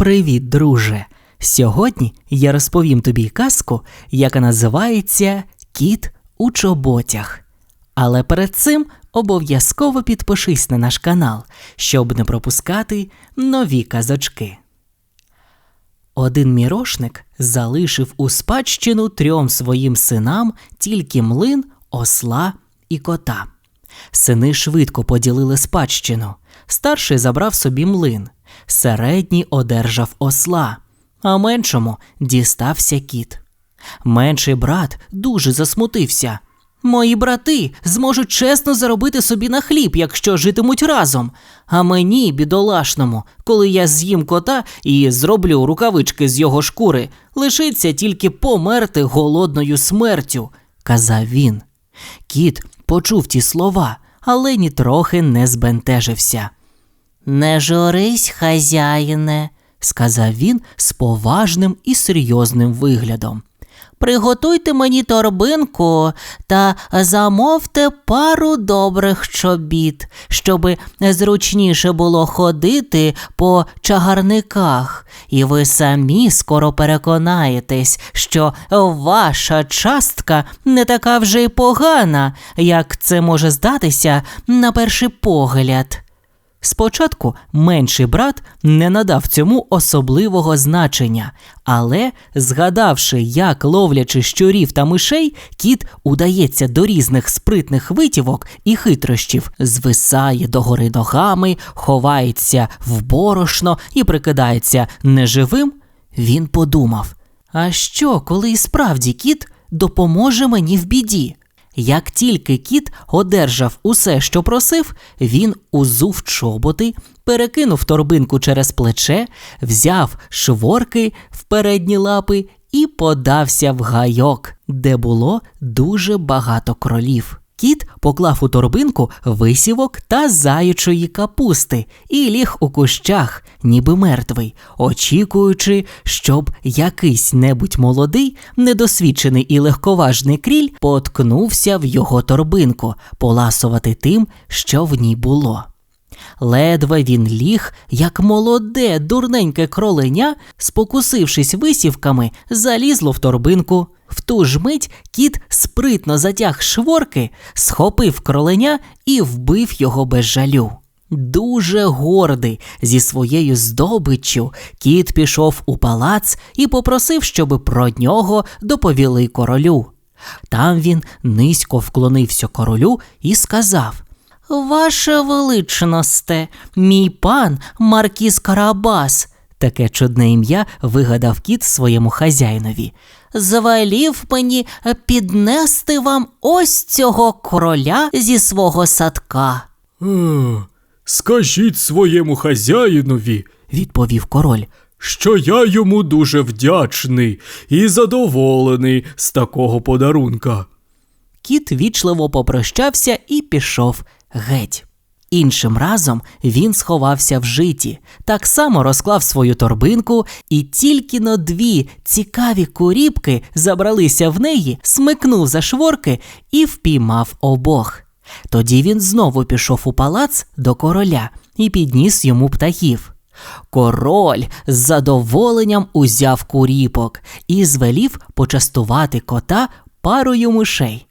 Привіт, друже! Сьогодні я розповім тобі казку, яка називається Кіт у чоботях. Але перед цим обов'язково підпишись на наш канал, щоб не пропускати нові казочки. Один мірошник залишив у спадщину трьом своїм синам тільки млин, осла і кота. Сини швидко поділили спадщину. Старший забрав собі млин, середній одержав осла, а меншому дістався кіт. Менший брат дуже засмутився. Мої брати зможуть чесно заробити собі на хліб, якщо житимуть разом. А мені, бідолашному, коли я з'їм кота і зроблю рукавички з його шкури, лишиться тільки померти голодною смертю, казав він. Кіт почув ті слова, але нітрохи не збентежився. Не журись, хазяїне, сказав він з поважним і серйозним виглядом. Приготуйте мені торбинку та замовте пару добрих чобіт, щоби зручніше було ходити по чагарниках, і ви самі скоро переконаєтесь, що ваша частка не така вже й погана, як це може здатися на перший погляд. Спочатку менший брат не надав цьому особливого значення, але, згадавши, як ловлячи щурів та мишей, кіт удається до різних спритних витівок і хитрощів, звисає догори ногами, ховається в борошно і прикидається неживим, він подумав: а що, коли і справді кіт допоможе мені в біді? Як тільки кіт одержав усе, що просив, він узув чоботи, перекинув торбинку через плече, взяв шворки в передні лапи і подався в гайок, де було дуже багато кролів. Кіт поклав у торбинку висівок та заючої капусти і ліг у кущах, ніби мертвий, очікуючи, щоб якийсь небудь молодий, недосвідчений і легковажний кріль поткнувся в його торбинку, поласувати тим, що в ній було. Ледве він ліг, як молоде, дурненьке кроленя, спокусившись висівками, залізло в торбинку. В ту ж мить кіт спритно затяг шворки, схопив кроленя і вбив його без жалю. Дуже гордий зі своєю здобиччю, кіт пішов у палац і попросив, щоби про нього доповіли королю. Там він низько вклонився королю і сказав Ваше величносте, мій пан Маркіз Карабас. Таке чудне ім'я вигадав кіт своєму хазяїнові. Звелів мені піднести вам ось цього короля зі свого садка, Е, Скажіть своєму хазяїнові, відповів король. що я йому дуже вдячний і задоволений з такого подарунка. Кіт вічливо попрощався і пішов геть. Іншим разом він сховався в житі, так само розклав свою торбинку, і тільки но дві цікаві куріпки забралися в неї, смикнув за шворки і впіймав обох. Тоді він знову пішов у палац до короля і підніс йому птахів. Король з задоволенням узяв куріпок і звелів почастувати кота парою мишей.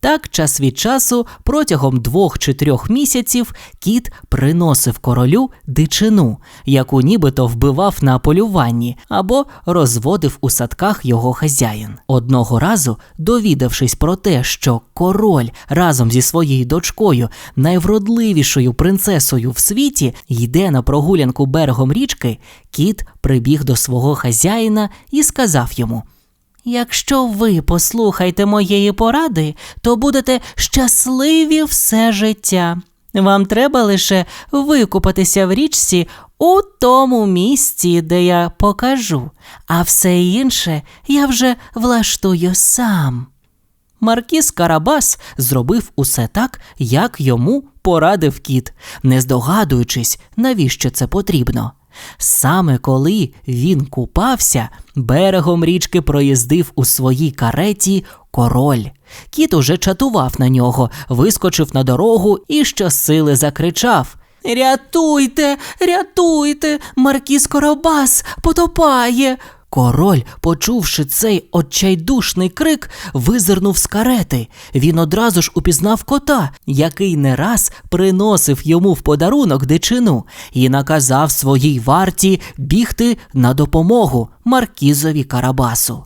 Так, час від часу, протягом двох чи трьох місяців, кіт приносив королю дичину, яку нібито вбивав на полюванні або розводив у садках його хазяїн. Одного разу, довідавшись про те, що король разом зі своєю дочкою, найвродливішою принцесою в світі, йде на прогулянку берегом річки, кіт прибіг до свого хазяїна і сказав йому. Якщо ви послухаєте моєї поради, то будете щасливі все життя. Вам треба лише викупатися в річці у тому місці, де я покажу, а все інше я вже влаштую сам. Маркіз Карабас зробив усе так, як йому порадив кіт, не здогадуючись, навіщо це потрібно. Саме коли він купався, берегом річки проїздив у своїй кареті король. Кіт уже чатував на нього, вискочив на дорогу і щосили закричав Рятуйте, рятуйте, Маркіз Коробас потопає. Король, почувши цей отчайдушний крик, визирнув з карети. Він одразу ж упізнав кота, який не раз приносив йому в подарунок дичину, і наказав своїй варті бігти на допомогу Маркізові Карабасу.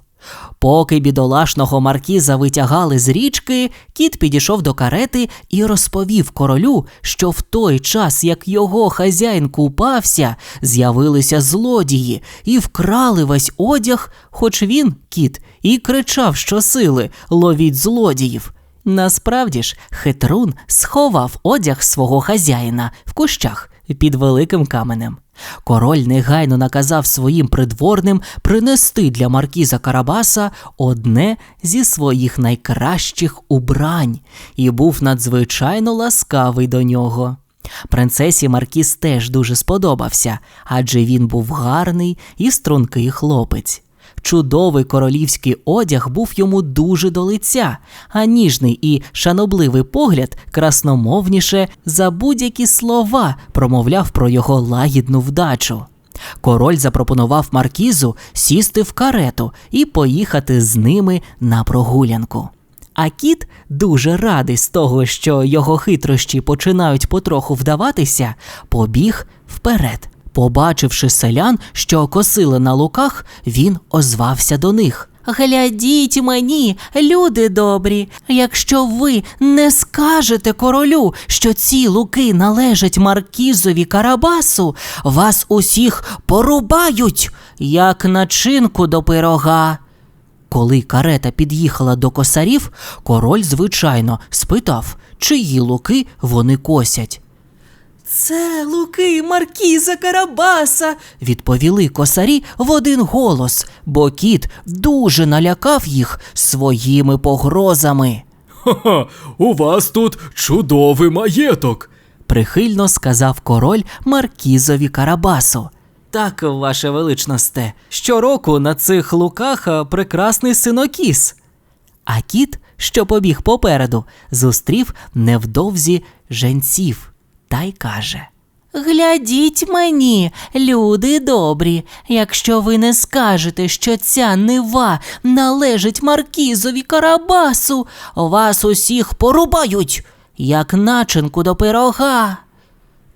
Поки бідолашного маркіза витягали з річки, кіт підійшов до карети і розповів королю, що в той час, як його хазяїн купався, з'явилися злодії і вкрали весь одяг, хоч він, кіт, і кричав щосили ловіть злодіїв. Насправді ж, хитрун сховав одяг свого хазяїна в кущах під великим каменем. Король негайно наказав своїм придворним принести для маркіза Карабаса одне зі своїх найкращих убрань і був надзвичайно ласкавий до нього. Принцесі Маркіз теж дуже сподобався, адже він був гарний і стрункий хлопець. Чудовий королівський одяг був йому дуже до лиця, а ніжний і шанобливий погляд красномовніше за будь-які слова промовляв про його лагідну вдачу. Король запропонував маркізу сісти в карету і поїхати з ними на прогулянку. А кіт, дуже радий з того, що його хитрощі починають потроху вдаватися, побіг вперед. Побачивши селян, що косили на луках, він озвався до них. Глядіть мені, люди добрі, якщо ви не скажете королю, що ці луки належать маркізові Карабасу, вас усіх порубають, як начинку до пирога. Коли карета під'їхала до косарів, король, звичайно, спитав, чиї луки вони косять. Це луки Маркіза Карабаса, відповіли косарі в один голос, бо кіт дуже налякав їх своїми погрозами. Ха-ха, у вас тут чудовий маєток. прихильно сказав король Маркізові Карабасу. Так, ваше величносте, щороку на цих луках прекрасний синокіс. А кіт, що побіг попереду, зустрів невдовзі женців та й каже. Глядіть мені, люди добрі, якщо ви не скажете, що ця нива належить Маркізові Карабасу, вас усіх порубають, як начинку до пирога.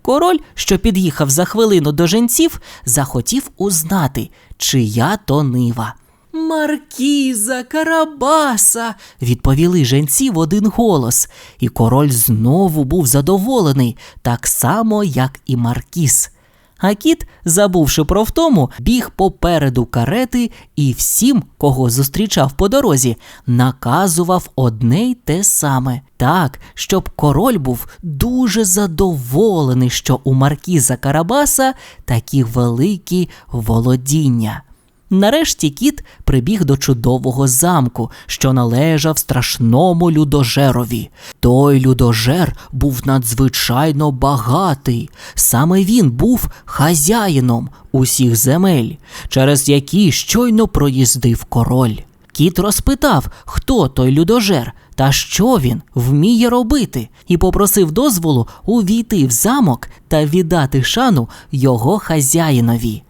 Король, що під'їхав за хвилину до женців, захотів узнати, чия то нива. Маркіза Карабаса, відповіли женці в один голос, і король знову був задоволений, так само, як і Маркіз. А кіт, забувши про втому, біг попереду карети і всім, кого зустрічав по дорозі, наказував одне й те саме, так, щоб король був дуже задоволений, що у Маркіза Карабаса такі великі володіння. Нарешті кіт прибіг до чудового замку, що належав страшному людожерові. Той людожер був надзвичайно багатий. Саме він був хазяїном усіх земель, через які щойно проїздив король. Кіт розпитав, хто той людожер та що він вміє робити, і попросив дозволу увійти в замок та віддати шану його хазяїнові.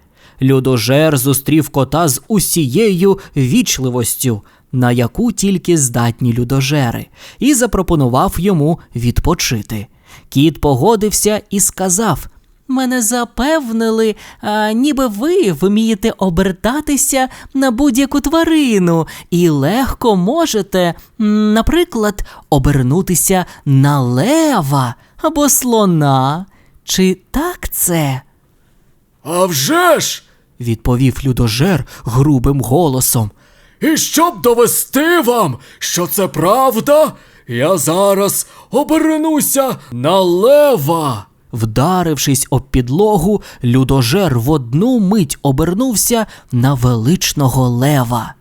Людожер зустрів кота з усією вічливостю, на яку тільки здатні людожери, і запропонував йому відпочити. Кіт погодився і сказав: Мене запевнили, а, ніби ви вмієте обертатися на будь-яку тварину і легко можете, наприклад, обернутися на лева або слона. Чи так це? А вже ж! відповів людожер грубим голосом. І щоб довести вам, що це правда, я зараз обернуся на лева. Вдарившись об підлогу, людожер в одну мить обернувся на величного лева.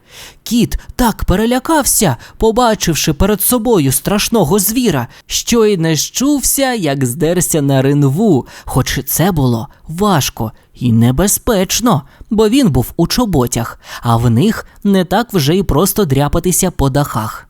Кіт так перелякався, побачивши перед собою страшного звіра, що й не щувся, як здерся на ринву, хоч це було важко і небезпечно, бо він був у чоботях, а в них не так вже й просто дряпатися по дахах.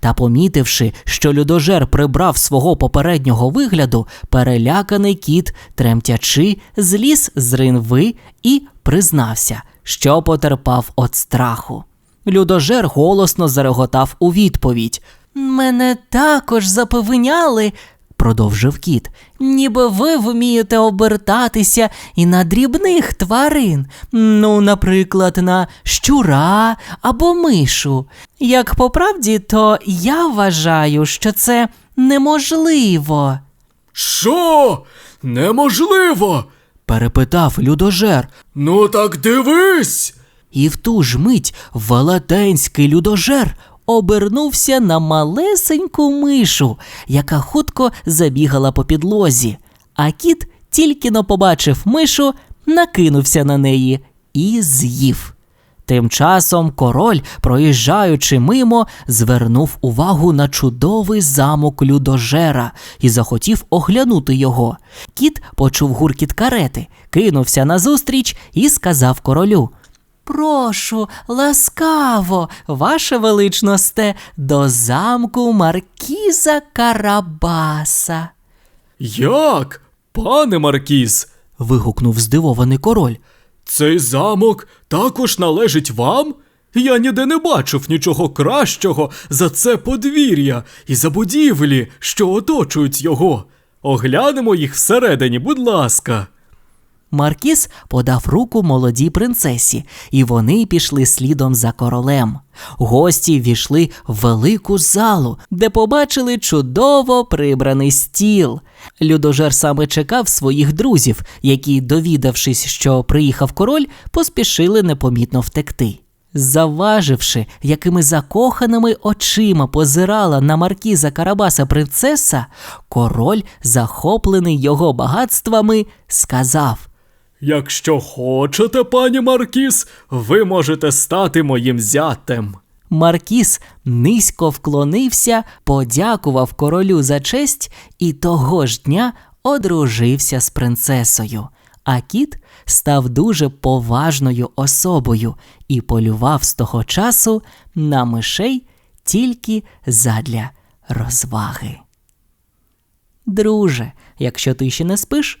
Та помітивши, що людожер прибрав свого попереднього вигляду, переляканий кіт, тремтячи, зліз з ринви і признався, що потерпав від страху. Людожер голосно зареготав у відповідь. Мене також запевняли, продовжив кіт, ніби ви вмієте обертатися і на дрібних тварин, ну, наприклад, на щура або мишу. Як по правді, то я вважаю, що це неможливо. Що? Неможливо. перепитав людожер. Ну так дивись. І в ту ж мить велетенський людожер обернувся на малесеньку мишу, яка хутко забігала по підлозі. А кіт, тільки но побачив мишу, накинувся на неї і з'їв. Тим часом король, проїжджаючи мимо, звернув увагу на чудовий замок людожера і захотів оглянути його. Кіт почув гуркіт карети, кинувся назустріч і сказав королю. Прошу, ласкаво, ваше величносте, до замку Маркіза Карабаса. Як? Пане Маркіз, вигукнув здивований король. цей замок також належить вам? Я ніде не бачив нічого кращого за це подвір'я і за будівлі, що оточують його. Оглянемо їх всередині, будь ласка. Маркіз подав руку молодій принцесі, і вони пішли слідом за королем. Гості війшли в велику залу, де побачили чудово прибраний стіл. Людожер саме чекав своїх друзів, які, довідавшись, що приїхав король, поспішили непомітно втекти. Завваживши, якими закоханими очима позирала на маркіза Карабаса принцеса, король, захоплений його багатствами, сказав. Якщо хочете, пані Маркіз, ви можете стати моїм зятем. Маркіс низько вклонився, подякував королю за честь і того ж дня одружився з принцесою. А кіт став дуже поважною особою і полював з того часу на мишей тільки задля розваги. Друже, якщо ти ще не спиш,